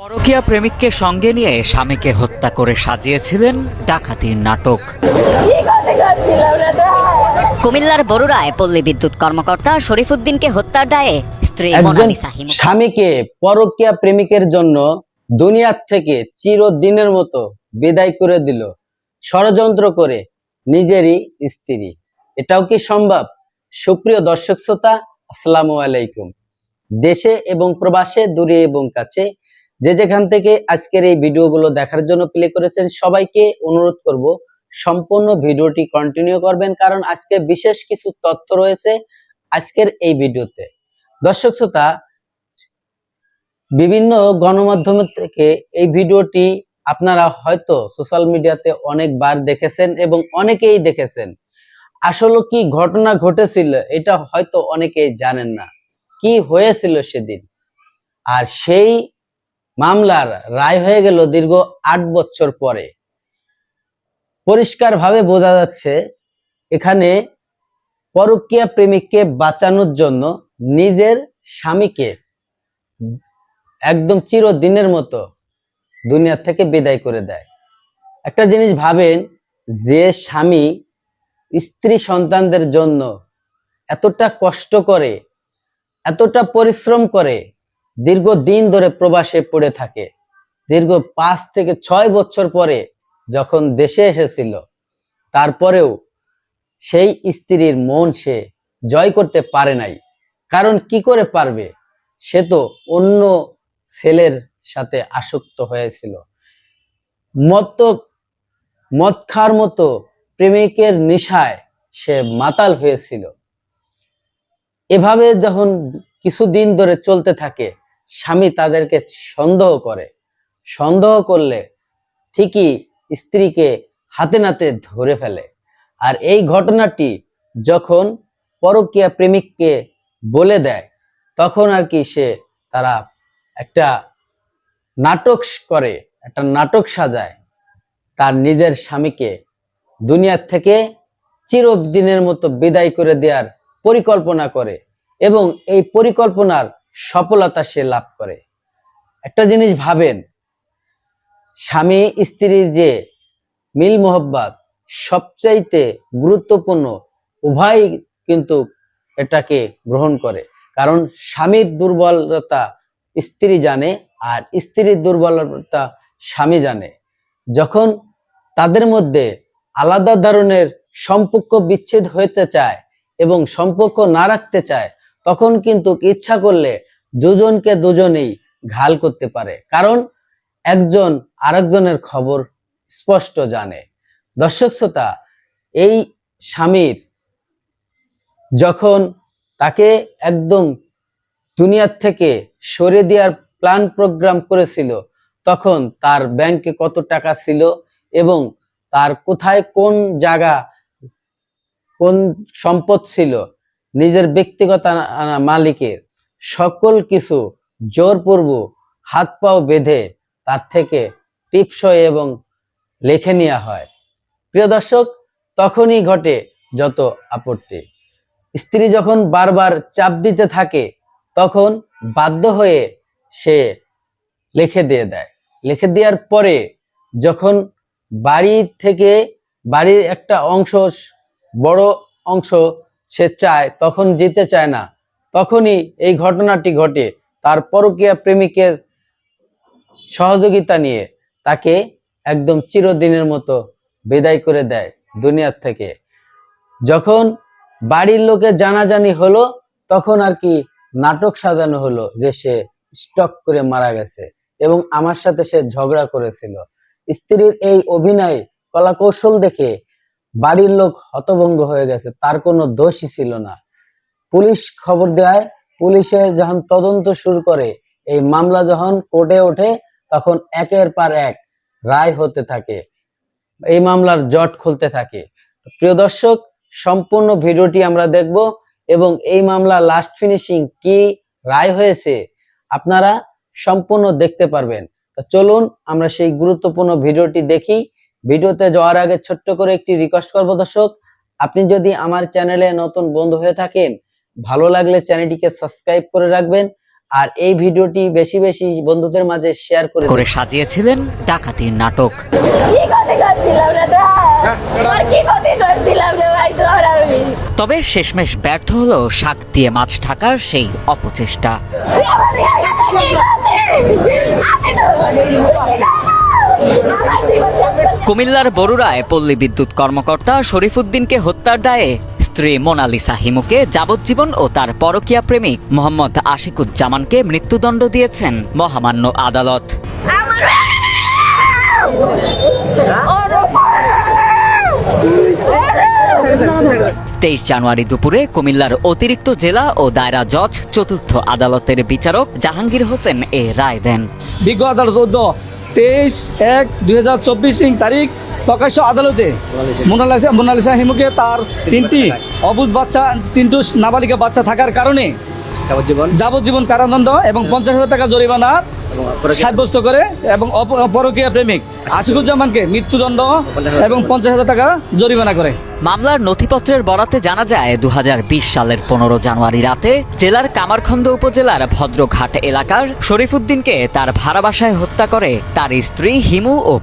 পরকীয়া প্রেমিককে সঙ্গে নিয়ে স্বামীকে হত্যা করে সাজিয়েছিলেন ডাকাতির নাটক। কুমিল্লার বরুড়ায় পল্লী বিদ্যুৎ কর্মকর্তা শরীফুদ্দিনকে হত্যার দায়ে স্ত্রী মোনালিসা হিমু স্বামীকে পরকীয়া প্রেমিকের জন্য দুনিয়ার থেকে চিরদিনের মতো বিদায় করে দিল। ষড়যন্ত্র করে নিজেরই স্ত্রী। এটাও কি সম্ভব? সুপ্রিয় দর্শক শ্রোতা আসসালামু আলাইকুম। দেশে এবং প্রবাসে দূরে এবং কাছে যে যেখান থেকে আজকের এই ভিডিওগুলো দেখার জন্য প্লে করেছেন, সবাইকে অনুরোধ করব সম্পূর্ণ ভিডিওটি কন্টিনিউ করবেন, কারণ আজকে বিশেষ কিছু তথ্য রয়েছে আজকের এই ভিডিওতে। দর্শক শ্রোতা, বিভিন্ন গণমাধ্যম থেকে এই ভিডিওটি আপনারা হয়তো সোশ্যাল মিডিয়াতে অনেকবার দেখেছেন এবং অনেকেই দেখেছেন। আসলে কি ঘটনা ঘটেছিল এটা হয়তো অনেকেই জানেন না। কি হয়েছিল সেদিন? আর সেই মামলার রায় হয়ে গেল দীর্ঘ আট বছর পরে। পরিষ্কারভাবে বোঝা যাচ্ছে, এখানে পরকীয়া প্রেমিককে বাঁচানোর জন্য নিজের স্বামীকে একদম চিরদিনের মতো দুনিয়া থেকে বিদায় করে দেয়। একটা জিনিস ভাবেন, যে স্বামী স্ত্রী সন্তানদের জন্য এতটা কষ্ট করে, এতটা পরিশ্রম করে দীর্ঘ দিন ধরে প্রবাসে পড়ে থাকে। দীর্ঘ পাঁচ থেকে ছয় বছর পরে যখন দেশে এসেছিল, তারপরেও সেই স্ত্রীর মন সে জয় করতে পারে নাই। কারণ কি করে পারবে? সে তো অন্য ছেলের সাথে আসক্ত হয়েছিল। মত মদ খাওয়ার মতো প্রেমিকের নেশায় সে মাতাল হয়েছিল। এভাবে যখন কিছুদিন ধরে চলতে থাকে স্বামী তাদেরকে সন্দেহ করে। সন্দেহ করলে ঠিকই স্ত্রীকে হাতে নাতে ধরে ফেলে। আর এই ঘটনাটি যখন পরকীয়া প্রেমিককে বলে দেয়, তখন আর কি সে তারা একটা নাটক করে, একটা নাটক সাজায়। তার নিজের স্বামীকে দুনিয়ার থেকে চিরদিনের মতো বিদায় করে দেওয়ার পরিকল্পনা করে এবং এই পরিকল্পনার সফলতা সে লাভ করে। একটা জিনিস ভাবেন, স্বামী স্ত্রীর যে মিল মোহব্বত সবচাইতে গুরুত্বপূর্ণ উভয় কিন্তু এটাকে গ্রহণ করে। কারণ স্বামীর দুর্বলতা স্ত্রী জানে আর স্ত্রীর দুর্বলতা স্বামী জানে। যখন তাদের মধ্যে আলাদা ধরনের সম্পর্ক বিচ্ছেদ হতে চায় এবং সম্পর্ক না রাখতে চায় তখন কিন্তু ইচ্ছা করলে দুজনকে দুজনেই ঘাল করতে পারে। কারণ একজন আরেকজনের খবর স্পষ্ট জানে। দর্শক শ্রোতা, এই স্বামীর যখন তাকে একদম দুনিয়ার থেকে সরে দেওয়ার প্ল্যান প্রোগ্রাম করেছিল, তখন তার ব্যাংকে কত টাকা ছিল এবং তার কোথায় কোন জায়গা, কোন সম্পদ ছিল নিজের ব্যক্তিগত মালিকের সকল কিছু জোরপূর্বক হাত পাও বেঁধে তার থেকে টিপসই এবং লিখে নেওয়া হয়। প্রিয় দর্শক, তখনই ঘটে যত আপত্তি। স্ত্রী যখন বারবার চাপ দিতে থাকে, তখন বাধ্য হয়ে সে লিখে দিয়ে দেয়। লিখে দেওয়ার পরে যখন বাড়ি থেকে বাড়ির একটা অংশ, বড় অংশ সে চায়, তখন যেতে চায় না। তখনই এই ঘটনাটি ঘটে তার পরকীয়া প্রেমিকের সহযোগিতা নিয়ে। তাকে একদম চিরদিনের মতো বিদায় করে দেয় দুনিয়ার থেকে। যখন বাড়ির লোকে জানাজানি হলো, তখন আর কি নাটক সাজানো হলো যে সে স্টক করে মারা গেছে এবং আমার সাথে সে ঝগড়া করেছিল। স্ত্রীর এই অভিনয় কলা কৌশল দেখে বাড়ির লোক হতভঙ্গ হয়ে গেছে, তার কোনো দোষই ছিল না। পুলিশ খবর দেয়, পুলিশে যখন তদন্ত শুরু করে, এই মামলা যখন কোর্টে ওঠে, তখন একের পর এক রায় হতে থাকে, এই মামলার জট খুলতে থাকে। প্রিয় দর্শক, সম্পূর্ণ ভিডিওটি আমরা দেখব এবং এই মামলা লাস্ট ফিনিশিং কি রায় হয়েছে, আপনারা সম্পূর্ণ দেখতে পারবেন। তো চলুন আমরা সেই গুরুত্বপূর্ণ ভিডিওটি দেখি ভিডিওতে যাওয়ার আগে ছোট্ট করে একটি রিকোয়েস্ট করব দর্শক। আপনি যদি আমার চ্যানেলে নতুন বন্ধু হয়ে থাকেন ভালো লাগলে চ্যানেলটিকে সাবস্ক্রাইব করে রাখবেন আর এই ভিডিওটি বেশি বেশি বন্ধুদের মাঝে শেয়ার করে করে সাজিয়েছিলেন ডাকাতির নাটক। তবে শেষমেশ ব্যর্থ হলো শাক দিয়ে মাছ ঢাকার সেই অপচেষ্টা। কুমিল্লার বরুড়ায় পল্লী বিদ্যুৎ কর্মকর্তা শরীফুদ্দিনকে হত্যার দায়ে স্ত্রী মোনালিসা হিমুকে যাবজ্জীবন ও তার পরকীয়া প্রেমিক মোহাম্মদ আশিকুজ্জামানকে মৃত্যুদণ্ড দিয়েছেন মহামান্য আদালত। তেইশ জানুয়ারি দুপুরে কুমিল্লার অতিরিক্ত জেলা ও দায়রা জজ চতুর্থ আদালতের বিচারক জাহাঙ্গীর হোসেন এ রায় দেন। বিজ্ঞ আদালত তেইশ এক দুই হাজার চব্বিশ ইং তারিখ প্রকাশ্য আদালতে। মোনালিসা মোনালিসা হিমুকে তার তিনটি অবুধ বাচ্চা তিনটু নাবালিকা বাচ্চা থাকার কারণে যাবজ্জীবন। কারাদণ্ড এবং পঞ্চাশ হাজার টাকা জরিমানা সাব্যস্ত করে এবং অপরকীয় প্রেমিক আশিকুজ্জামানকে মৃত্যুদণ্ড এবং পঞ্চাশ হাজার টাকা জরিমানা করে। মামলার নথিপত্রের বরাতে জানা যায় দু হাজার বিশ সালের পনেরো জানুয়ারি রাতে জেলার কামারখন্দ উপজেলার ভদ্রঘাট এলাকার শরীফুদ্দিনকে তার ভাড়া বাসায় হত্যা করে তার স্ত্রী হিমু ও